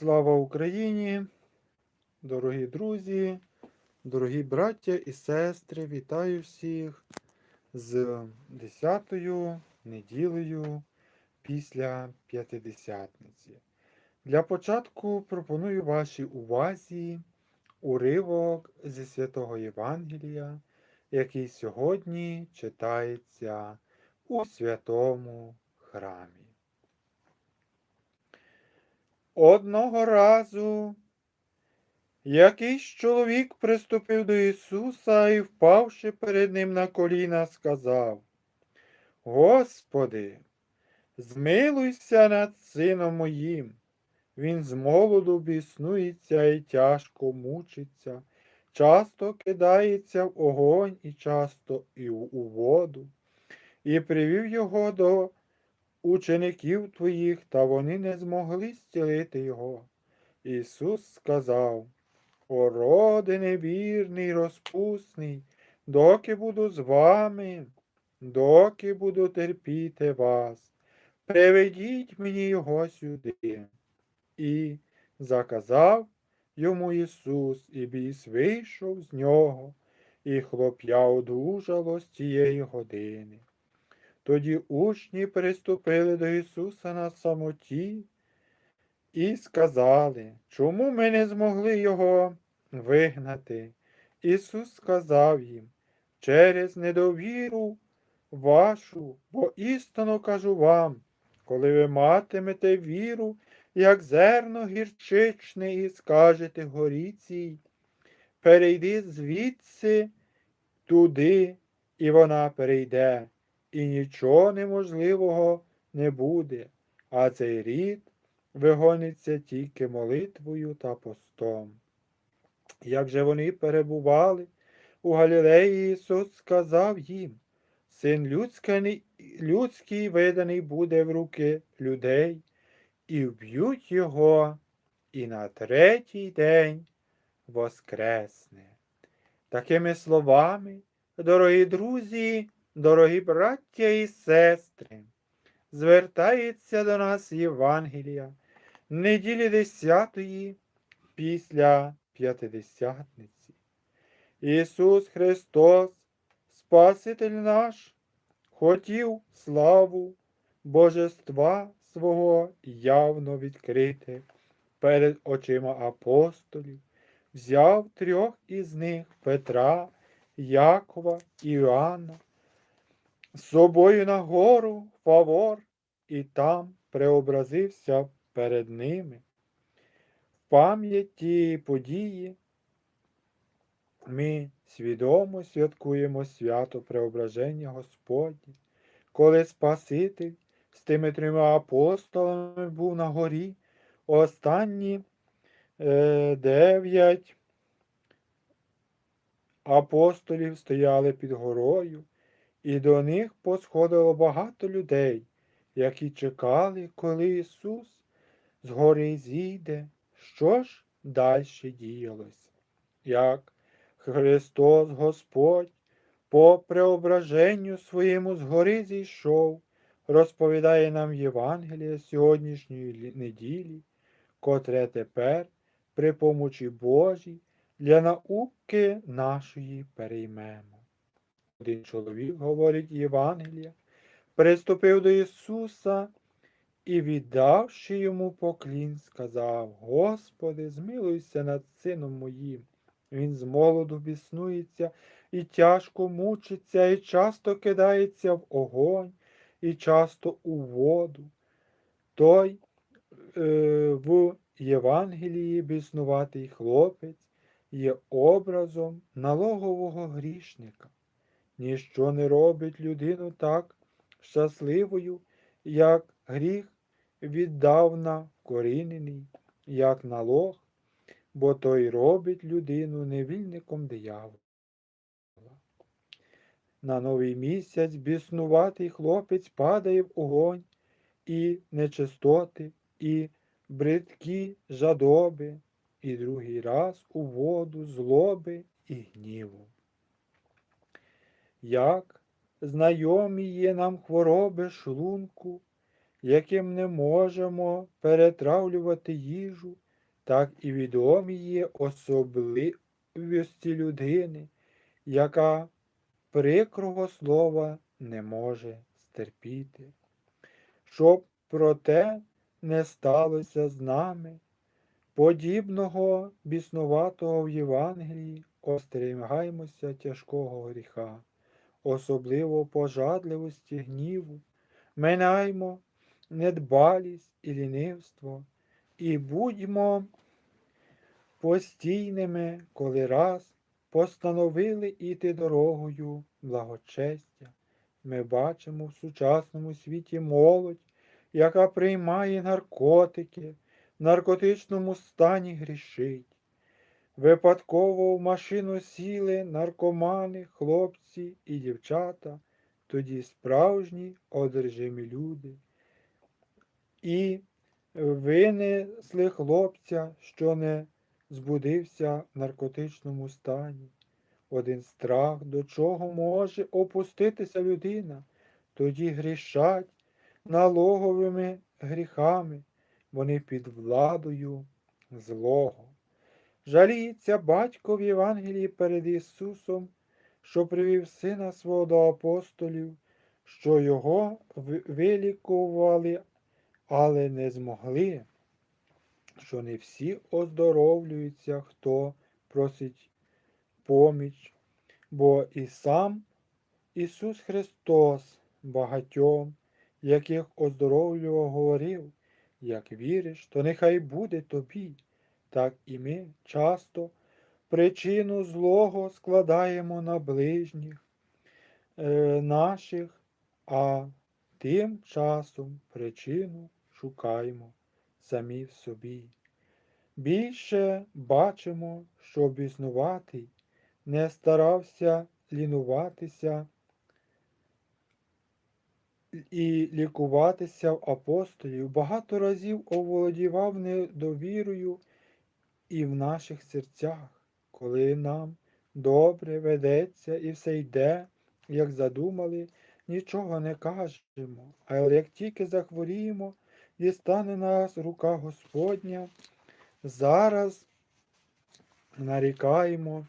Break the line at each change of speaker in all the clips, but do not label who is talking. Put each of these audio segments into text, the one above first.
Слава Україні, дорогі друзі, дорогі браття і сестри, вітаю всіх з 10-ю неділею після П'ятидесятниці. Для початку пропоную вашій увазі уривок зі Святого Євангелія, який сьогодні читається у святому храмі. Одного разу якийсь чоловік приступив до Ісуса і, впавши перед Ним на коліна, сказав: Господи, змилуйся над сином моїм. Він з молоду біснується і тяжко мучиться, часто кидається в огонь і часто і у воду, і привів його до учеників твоїх, та вони не змогли зцілити його. Ісус сказав, О роди невірний, розпусний, доки буду з вами, доки буду терпіти вас, приведіть мені його сюди. І заказав йому Ісус, і біс вийшов з нього, і хлоп'я одужало з тієї години. Тоді учні приступили до Ісуса на самоті і сказали, чому ми не змогли Його вигнати? Ісус сказав їм, через недовіру вашу, бо істинно кажу вам, коли ви матимете віру, як зерно гірчичне, і скажете горіцій, перейди звідси туди, і вона перейде і нічого неможливого не буде, а цей рід вигониться тільки молитвою та постом. Як же вони перебували у Галілеї, Ісус сказав їм, Син людський, людський виданий буде в руки людей, і вб'ють його, і на третій день воскресне. Такими словами, дорогі друзі, Дорогі браття і сестри, звертається до нас Євангелія неділі десятої після п'ятидесятниці. Ісус Христос, Спаситель наш, хотів славу Божества свого явно відкрити перед очима апостолів, взяв трьох із них Петра, Якова Іоанна з собою на гору фавор, і там преобразився перед ними. В пам'ять тієї події ми свідомо святкуємо свято Преображення Господнє, коли Спаситель з тими трьома апостолами був на горі, останні е, дев'ять апостолів стояли під горою. І до них посходило багато людей, які чекали, коли Ісус з гори зійде, що ж далі діялось, як Христос Господь по преображенню своєму з гори зійшов, розповідає нам Євангеліє сьогоднішньої неділі, котре тепер при помочі Божій для науки нашої переймемо. Один чоловік, говорить Євангелія, приступив до Ісуса і, віддавши йому поклін, сказав Господи, змилуйся над сином моїм. Він з молоду біснується і тяжко мучиться, і часто кидається в огонь, і часто у воду. Той е, в Євангелії біснуватий хлопець є образом налогового грішника. Ніщо не робить людину так щасливою, як гріх віддавна корінений, як налог, бо той робить людину невільником диявола. На новий місяць біснуватий хлопець падає в огонь і нечистоти, і бридкі жадоби, і другий раз у воду злоби і гніву як знайомі є нам хвороби шлунку, яким не можемо перетравлювати їжу, так і відомі є особливості людини, яка прикрого слова не може стерпіти. Щоб проте не сталося з нами, подібного біснуватого в Євангелії остерігаймося тяжкого гріха, особливо пожадливості гніву, минаймо недбалість і лінивство, і будьмо постійними, коли раз постановили іти дорогою благочестя. Ми бачимо в сучасному світі молодь, яка приймає наркотики, в наркотичному стані грішить. Випадково в машину сіли наркомани, хлопці і дівчата, тоді справжні одержимі люди. І винесли хлопця, що не збудився в наркотичному стані. Один страх, до чого може опуститися людина, тоді грішать налоговими гріхами, вони під владою злого. Жаліється батько в Євангелії перед Ісусом, що привів сина свого до апостолів, що його вилікували, але не змогли, що не всі оздоровлюються, хто просить поміч, бо і сам Ісус Христос багатьом, яких оздоровлював, говорив, як віриш, то нехай буде тобі. Так і ми часто причину злого складаємо на ближніх е, наших, а тим часом причину шукаємо самі в собі. Більше бачимо, що біснуватий не старався лінуватися і лікуватися в апостолів, багато разів оволодівав недовірою і в наших серцях, коли нам добре ведеться і все йде, як задумали, нічого не кажемо, але як тільки захворіємо, дістане нас рука Господня, зараз нарікаємо,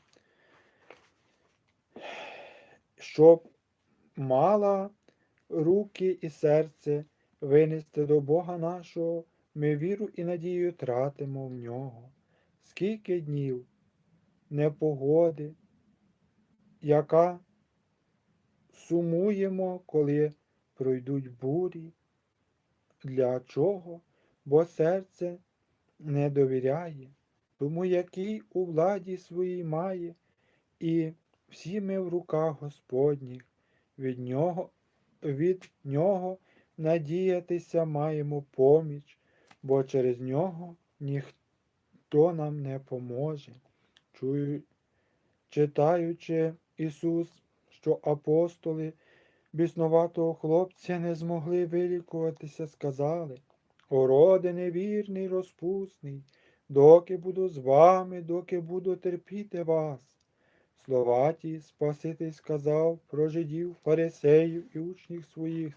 щоб мала руки і серце винести до Бога нашого, ми віру і надію тратимо в нього. Скільки днів непогоди, яка сумуємо, коли пройдуть бурі. Для чого? Бо серце не довіряє, тому який у владі своїй має, і всі ми в руках Господніх, від нього, від нього надіятися маємо поміч, бо через нього ніхто нам не поможе. Чую, читаючи Ісус, що апостоли біснуватого хлопця не змогли вилікуватися, сказали, «О, роде невірний, розпусний, доки буду з вами, доки буду терпіти вас. Слова ті Спаситель сказав про жидів, фарисеїв і учнів своїх,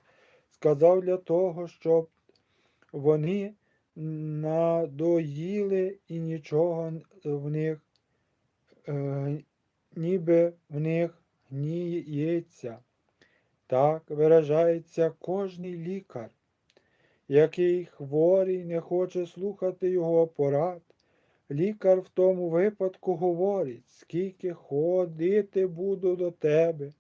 сказав для того, щоб вони надоїли і нічого в них, е, ніби в них гніється. Так виражається кожний лікар, який хворий не хоче слухати його порад. Лікар в тому випадку говорить, скільки ходити буду до тебе,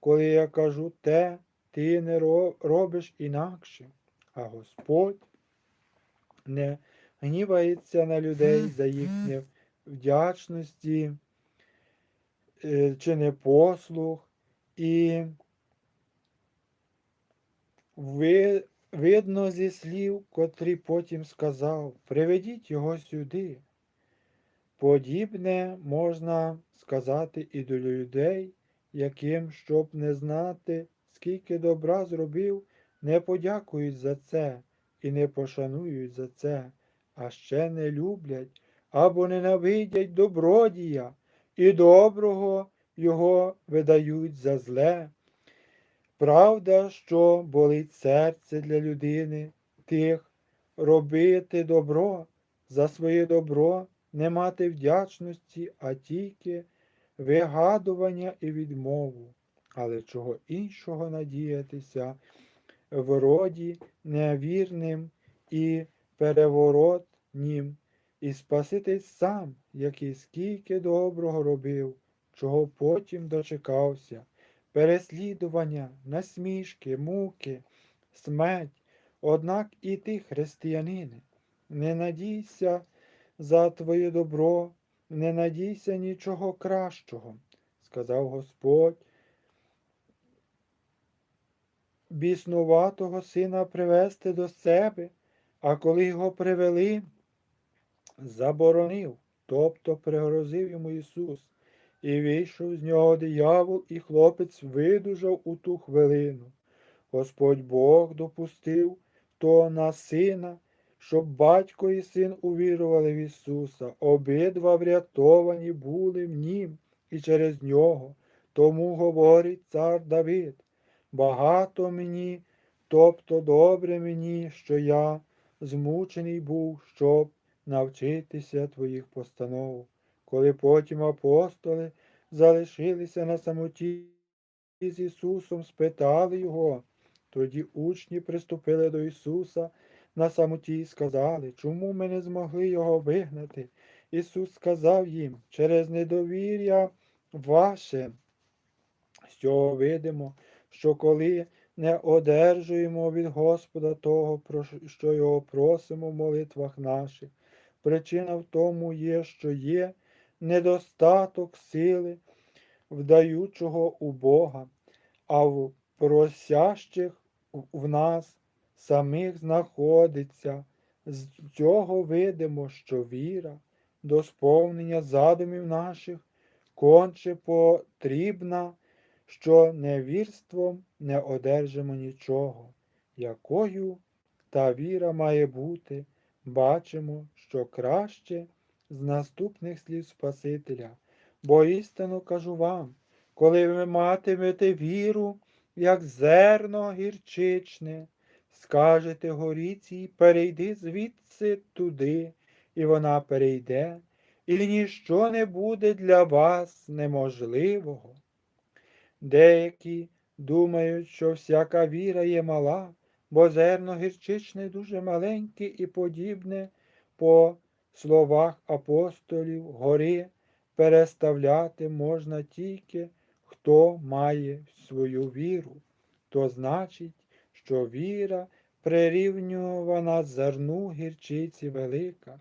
коли я кажу те, ти не робиш інакше, а Господь не гнівається на людей за їхнє вдячності е, чи непослух, і ви, видно зі слів, котрі потім сказав, приведіть його сюди. Подібне можна сказати і до людей, яким, щоб не знати, скільки добра зробив, не подякують за це і не пошанують за це, а ще не люблять або ненавидять добродія і доброго його видають за зле. Правда, що болить серце для людини тих робити добро, за своє добро не мати вдячності, а тільки вигадування і відмову, але чого іншого надіятися в роді невірним і переворотнім, і Спаситель сам, який скільки доброго робив, чого потім дочекався, переслідування, насмішки, муки, смерть. Однак і ти, християнине, не надійся за твоє добро, не надійся нічого кращого, сказав Господь. Біснуватого сина привести до себе, а коли його привели, заборонив, тобто пригрозив йому Ісус, і вийшов з нього диявол, і хлопець видужав у ту хвилину. Господь Бог допустив то на сина, щоб батько і син увірували в Ісуса, обидва врятовані були в Нім і через нього. Тому говорить цар Давид, багато мені, тобто добре мені, що я змучений був, щоб навчитися твоїх постанов. Коли потім апостоли залишилися на самоті з Ісусом, спитали Його, тоді учні приступили до Ісуса на самоті і сказали, чому ми не змогли Його вигнати? Ісус сказав їм, через недовір'я ваше. З цього видимо, що коли не одержуємо від Господа того, про що Його просимо в молитвах наших, причина в тому є, що є недостаток сили, вдаючого у Бога, а в просящих в нас самих знаходиться. З цього видимо, що віра до сповнення задумів наших конче потрібна, що невірством не одержимо нічого. Якою та віра має бути, бачимо, що краще з наступних слів Спасителя. Бо істину кажу вам, коли ви матимете віру, як зерно гірчичне, скажете горіці, перейди звідси туди, і вона перейде, і ніщо не буде для вас неможливого. Деякі думають, що всяка віра є мала, бо зерно гірчичне дуже маленьке і подібне по словах апостолів гори переставляти можна тільки, хто має свою віру. То значить, що віра прирівнювана зерну гірчиці велика,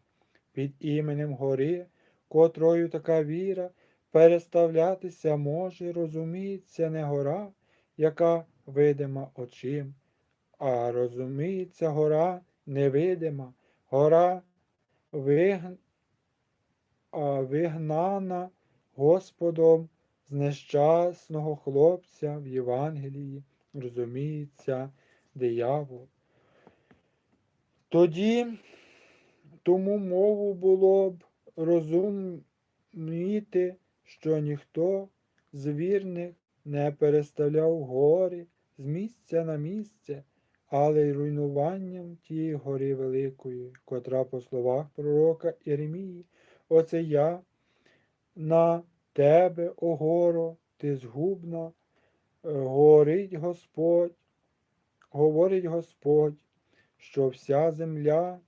під іменем гори, котрою така віра переставлятися може, розуміється, не гора, яка видима очим, а розуміється гора невидима, гора а вигнана Господом з нещасного хлопця в Євангелії, розуміється, диявол. Тоді тому мову було б розуміти, що ніхто з вірних не переставляв гори з місця на місце, але й руйнуванням тієї гори великої, котра, по словах пророка Єремії, оце я на тебе, о горо, ти згубна, горить Господь, говорить Господь, що вся земля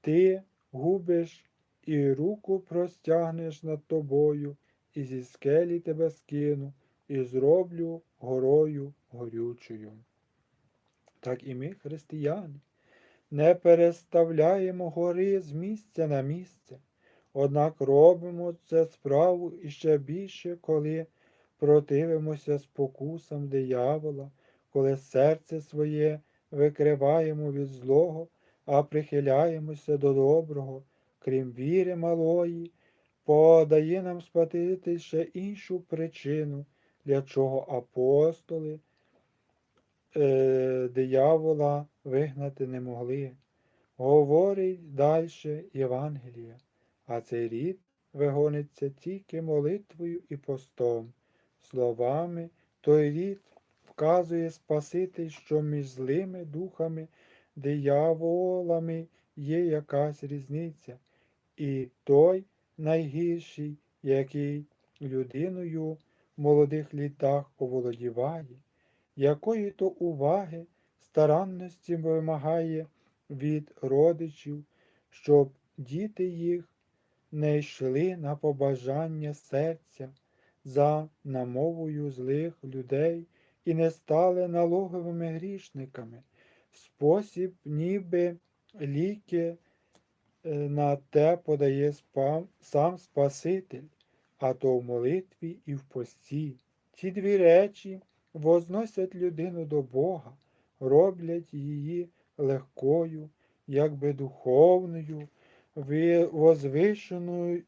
ти губиш і руку простягнеш над тобою, і зі скелі тебе скину, і зроблю горою горючою. Так і ми, християни, не переставляємо гори з місця на місце, однак робимо це справу іще більше, коли противимося спокусам диявола, коли серце своє викриваємо від злого, а прихиляємося до доброго, крім віри малої, подає нам спатити ще іншу причину, для чого апостоли е, диявола вигнати не могли. Говорить далі Євангелія, а цей рід вигониться тільки молитвою і постом. Словами той рід вказує Спаситель, що між злими духами, дияволами є якась різниця, і той найгірший, який людиною в молодих літах оволодіває, якої то уваги, старанності вимагає від родичів, щоб діти їх не йшли на побажання серця за намовою злих людей і не стали налоговими грішниками. Спосіб, ніби ліки на те подає сам Спаситель, а то в молитві і в пості. Ці дві речі возносять людину до Бога, роблять її легкою, якби духовною, ви- возвишеною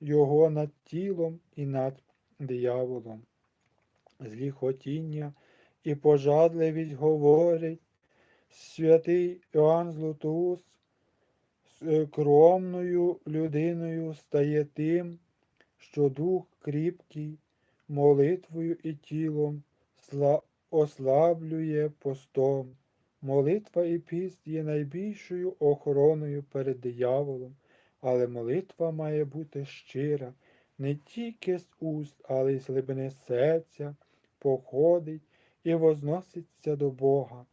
його над тілом і над дияволом. Злі хотіння і пожадливість говорить святий Іоанн Златоуст, скромною людиною стає тим, що дух кріпкий, молитвою і тілом ослаблює постом. Молитва і піст є найбільшою охороною перед дияволом, але молитва має бути щира, не тільки з уст, але й з глибини серця, походить і возноситься до Бога,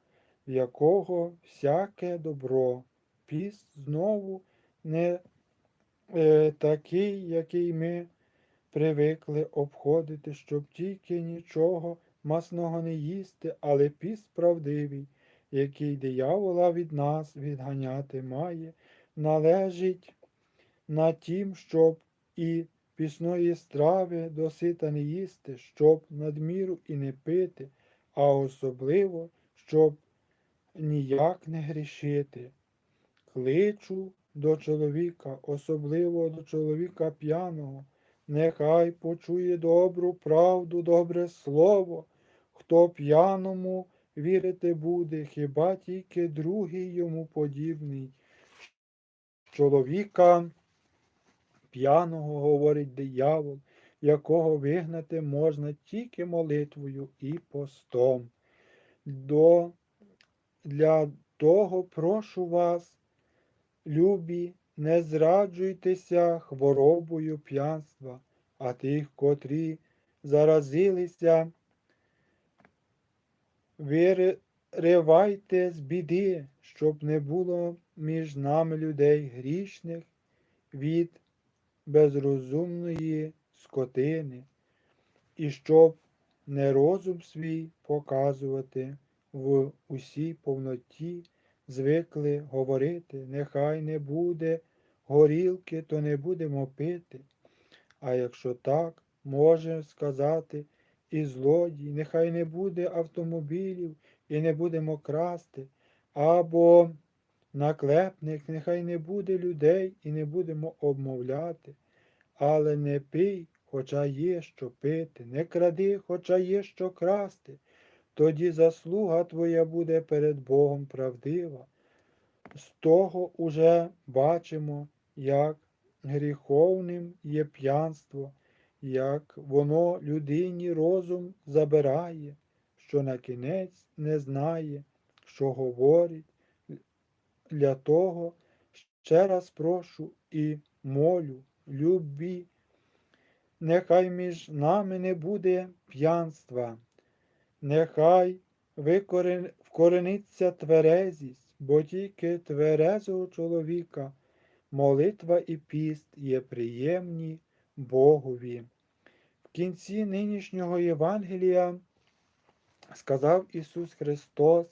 в якого всяке добро. Піст знову не е, такий, який ми привикли обходити, щоб тільки нічого масного не їсти, але піст правдивий, який диявола від нас відганяти має, належить на тім, щоб і пісної страви досита не їсти, щоб надміру і не пити, а особливо, щоб ніяк не грішити. Кличу до чоловіка, особливо до чоловіка п'яного, нехай почує добру правду, добре слово, хто п'яному вірити буде, хіба тільки другий йому подібний. Чоловіка п'яного говорить диявол, якого вигнати можна тільки молитвою і постом. До, Для того прошу вас, любі, не зраджуйтеся хворобою п'янства, а тих, котрі заразилися, виривайте з біди, щоб не було між нами людей грішних від безрозумної скотини, і щоб не розум свій показувати в усій повноті, звикли говорити, нехай не буде горілки, то не будемо пити. А якщо так, може сказати і злодій, нехай не буде автомобілів і не будемо красти, або наклепник, нехай не буде людей і не будемо обмовляти, але не пий, хоча є що пити, не кради, хоча є що красти, тоді заслуга твоя буде перед Богом правдива. З того уже бачимо, як гріховним є п'янство, як воно людині розум забирає, що на кінець не знає, що говорить. Для того ще раз прошу і молю, любі, нехай між нами не буде п'янства, нехай вкорениться тверезість, бо тільки тверезого чоловіка молитва і піст є приємні Богові. В кінці нинішнього Євангелія сказав Ісус Христос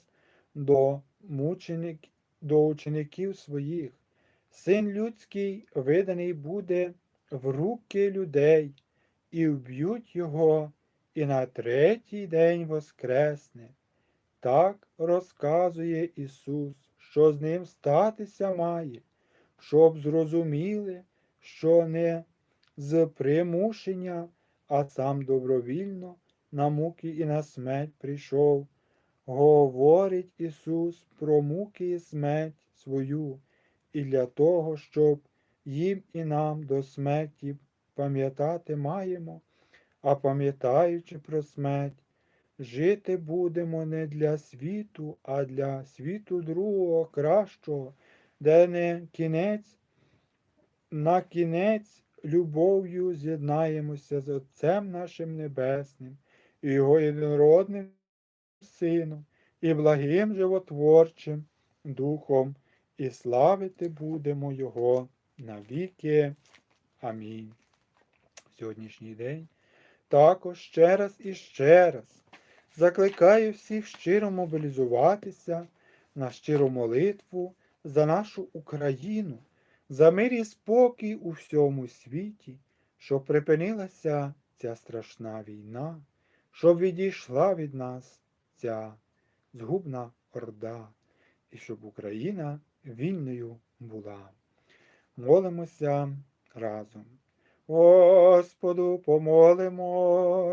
до мученик, до учеників своїх, Син людський виданий буде в руки людей, і вб'ють його, і на третій день воскресне. Так розказує Ісус, що з ним статися має, щоб зрозуміли, що не з примушення, а сам добровільно на муки і на смерть прийшов. Говорить Ісус про муки і смерть свою, і для того, щоб їм і нам до смерті пам'ятати маємо, а пам'ятаючи про смерть, жити будемо не для світу, а для світу другого кращого, де не кінець, на кінець любов'ю з'єднаємося з Отцем нашим Небесним і Його єдинородним Сином, і благим животворчим Духом, і славити будемо Його навіки. Амінь. Сьогоднішній день також ще раз і ще раз закликаю всіх щиро мобілізуватися на щиру молитву за нашу Україну, за мир і спокій у всьому світі, щоб припинилася ця страшна війна, щоб відійшла від нас ця згубна орда, і щоб Україна вільною була. Молимося разом. Господу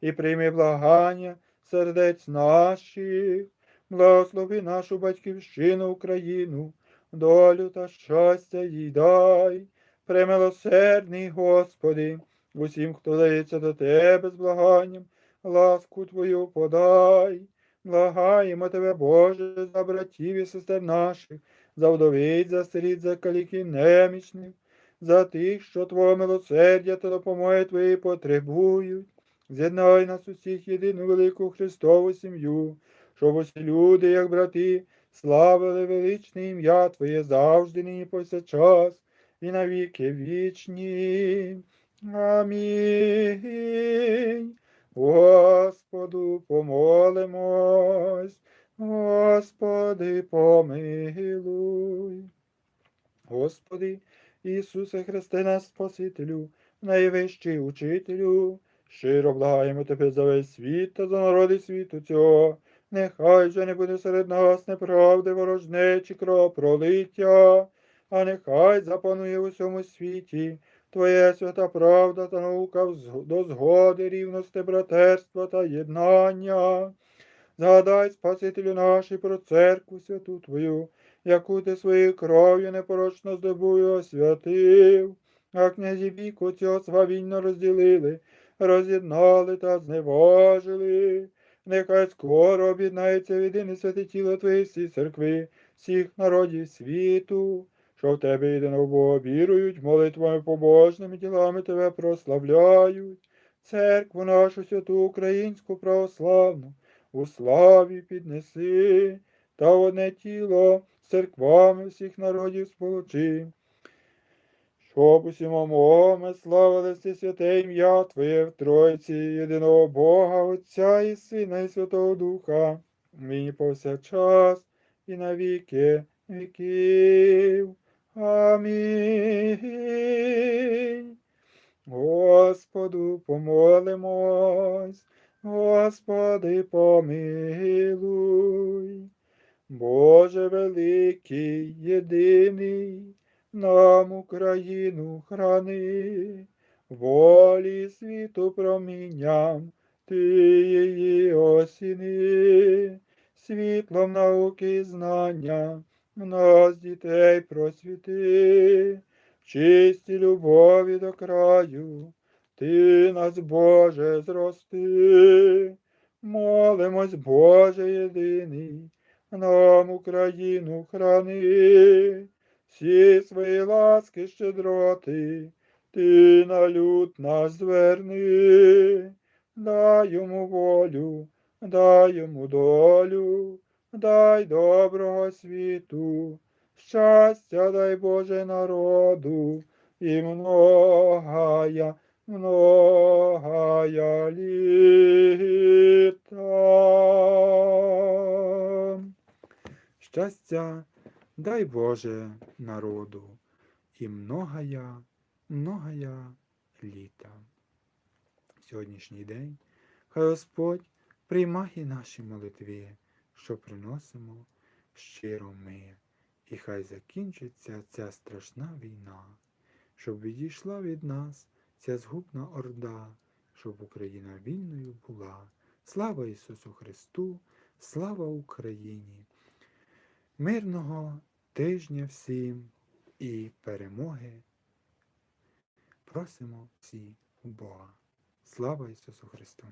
і прийми благання сердець наших, благослови нашу батьківщину Україну, долю та щастя їй дай, премилосердний Господи, усім, хто дається до Тебе з благанням, ласку Твою подай. Благаємо Тебе, Боже, за братів і сестер наших, за вдовиць, за сиріт, за каліків немічних, за тих, що Твого милосердя та допомоги Твої потребують. З'єднай нас усіх єдину велику Христову сім'ю, щоб усі люди, як брати, славили величне ім'я Твоє завжди нині повсякчас і навіки вічні. Амінь. Господу помолимось, Господи, помилуй. Господи, Ісусе Христе, наш Спасителю, найвищий учителю, щиро благаємо Тебе за весь світ та за народи світу цього. Нехай же не буде серед нас неправди, ворожнечі, кровопролиття, а нехай запанує у всьому світі Твоя свята правда та наука до згоди, рівності, братерства та єднання. Згадай, Спасителю нашій, про церкву святу Твою, яку ти своєю кров'ю непорочно здобую освятив, а князі віку цього свавільно розділили, роз'єднали та зневажили. Нехай скоро об'єднається єдине святе тіло Твоє всі церкви, всіх народів світу, що в Тебе єдиного Бога вірують, молитвами побожними ділами Тебе прославляють, церкву нашу святу українську православну, у славі піднеси, та одне тіло з церквами всіх народів сполучи. Щоб усімому ми славили святе ім'я Твоє в Тройці, єдиного Бога, Отця і Сина, і Святого Духа, нині повсякчас і на віки віків. Амінь. Господу помолимось, Господи помилуй. Боже великий, єдиний, нам Україну храни, волі світу промінням, ти її осіни, світлом науки знання, нас дітей просвіти, в чистій любові до краю, ти нас, Боже, зрости, молимось, Боже єдиний, нам Україну храни, всі свої ласки щедроти, ти на люд наш зверни, дай йому волю, дай йому долю, дай доброго світу, щастя дай Боже народу, і многая, многая літа. Щастя, дай Боже народу, і многая, многая літа. В сьогоднішній день хай Господь приймає наші молитви, що приносимо щиро ми І хай закінчиться ця страшна війна, щоб відійшла від нас ця згубна орда, щоб Україна вільною була. Слава Ісусу Христу, слава Україні! Мирного тижня всім і перемоги просимо всі у Бога. Слава Ісусу Христу!